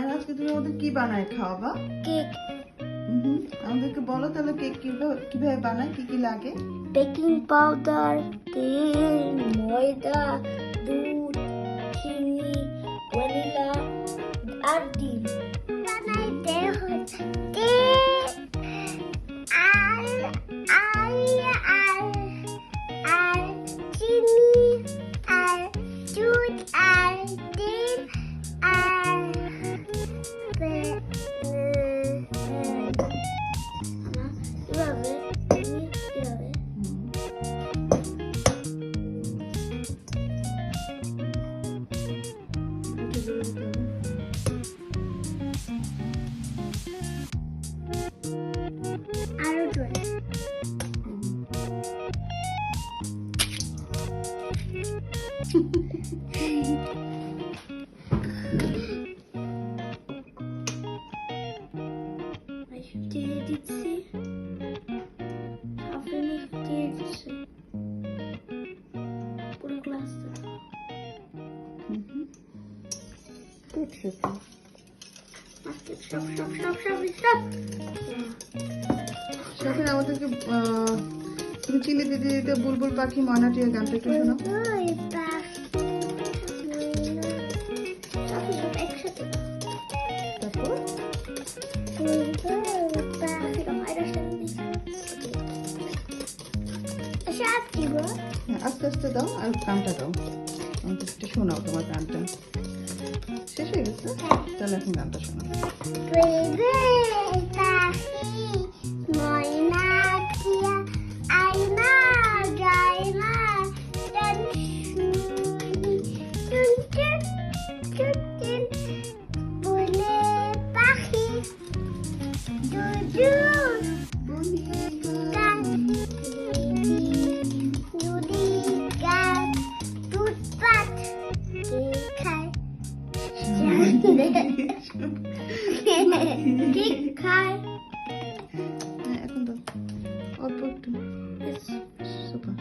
আর আজকে তুমি আমাদের কি বানায় খাওয়াবা? কেক। হুম আমাদেরকে বলো তাহলে কেক কীভাবে কীভাবে বানায় কি কি লাগে? বেকিং পাউডার তেল ময়দা দুধ চিনি ভ্যানিলা আর ডিম। আহ, তুমি চিলি দিদি দিতে বুলবুল পাখি ময়না টিয়া গানটা একটু শোনো হ্যাঁ, আস্তে আস্তে দাও আর গানটা দাও আমাকে একটু শোনাও তোমার গানটা শেষ হয়ে গেছে তাহলে এখন গানটা শোনাও অল্প একটু সুপার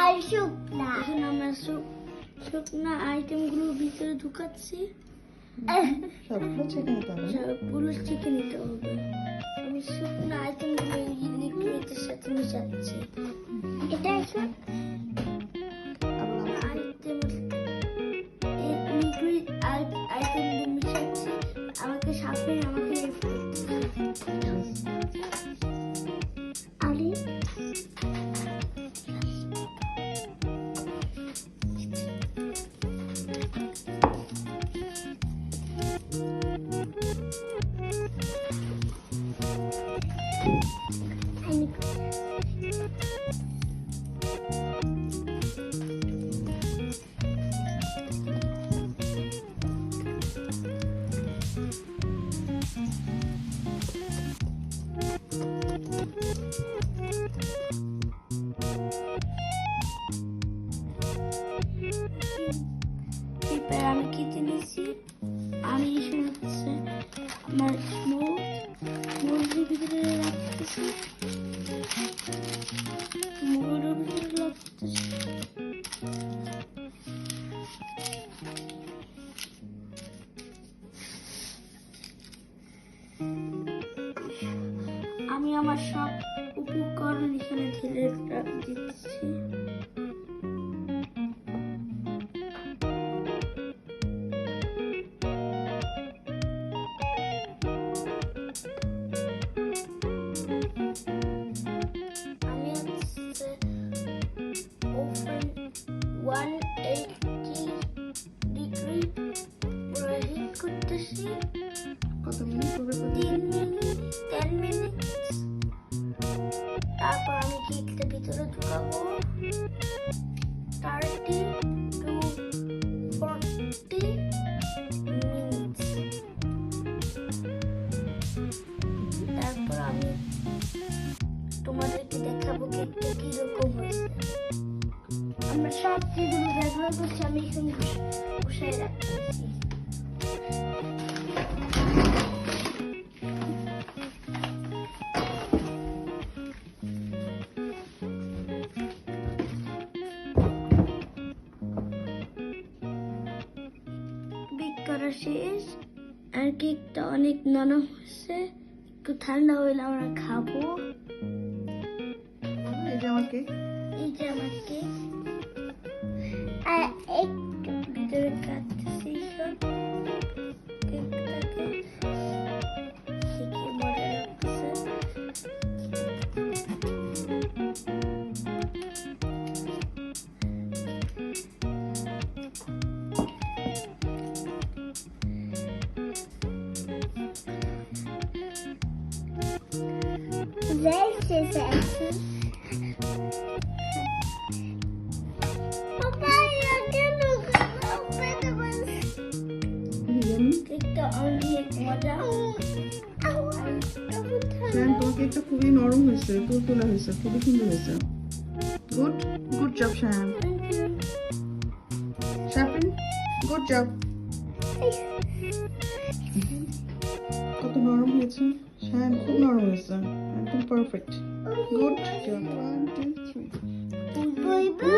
আর শুকনা এখন আমরা শুকনা আইটেমগুলো ভিতরে ঢুকাচ্ছি সবগুলো ছেঁকে নিতে হবে পুরো চিকেন নিতে হবে আমি শুকনো আইটেমগুলো এই লিকুইডের সাথে মিশাচ্ছি এটা সব আইটেম লিকুইড আইটেমগুলো মিশাচ্ছি আমাকে সাথে আমাকে আমি আমার সব উপকরণ এখানে ঢেলে দিচ্ছি। কত মিনিট হবে তারপর আমি কেকটা ভিতরে ঢুকাবো। থার্টি টু ফোরটি তারপর আমি তোমাদেরকে দেখাবো কেকটা কীরকম আমরা সব যেগুলো ব্যবহার করছি, আমি এখানে করা শেষ আর কেকটা অনেক নরম হচ্ছে একটু ঠান্ডা হইলে আমরা খাব। এই যে আমার কেক। এই যে আমার কেক। Papa, কেকটা খুবই নরম হয়েছে তুলতুলা হয়েছে খুবই সুন্দর হয়েছে। গুড গুড জব শায়ান শাপিন গুড জব কত নরম হয়েছে। শায়ান খুব নরম হয়েছে একদম perfect good job one two three বই বই